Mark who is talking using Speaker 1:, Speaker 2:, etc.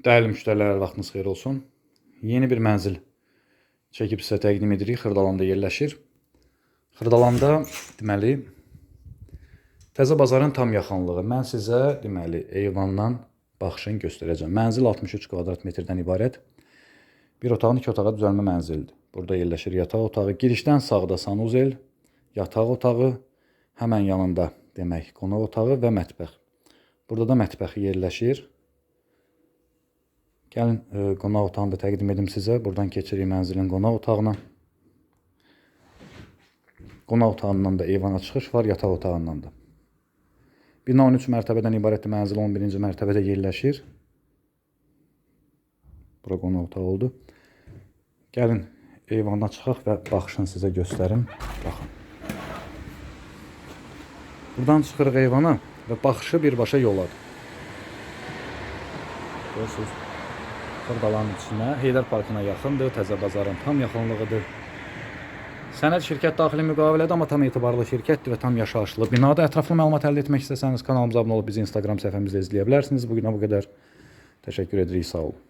Speaker 1: Dəyərli müştərilər, vaxtınız xeyir olsun. Yeni bir mənzil çəkib sizə təqdim edirik. Xırdalanda yerləşir. Xırdalanda deməli Təzə bazarın tam yaxınlığı. Mən sizə deməli eyvandan baxışını göstərəcəm. Mənzil 63 kvadrat metrdən ibarət. Bir otağın iki otağa düzəlmə mənzildir. Burada yerləşir yataq otağı. Girişdən sağda sanuzel, yataq otağı, həmən yanında demək qonaq otağı və mətbəx. Burada da mətbəxi yerləşir. Gəlin e, qonaq otağını da təqdim edim sizə. Buradan keçirik mənzilin qonaq otağına. Qonaq otağından da eyvana çıxış var, yataq otağından da. Bina 13 mərtəbədən ibarət mənzil 11-ci mərtəbədə yerləşir. Bura qonaq otağı oldu. Gəlin eyvana çıxaq və baxışını sizə göstərim. Baxın. Buradan çıxırıq eyvana və baxışı birbaşa yoladır. Görürsünüz. Xırdalanın içinə, Heydər Parkına yaxındır, Təzə bazarın tam yaxınlığıdır. Sənəd şirkət daxili müqavilədir, amma tam etibarlı şirkətdir və tam yaşayışlı binada. Ətraflı məlumat əldə etmək istəsəniz kanalımıza abunə olub bizi Instagram səhifəmizdə izləyə bilərsiniz. Bu günə bu qədər. Təşəkkür edirik, sağ olun.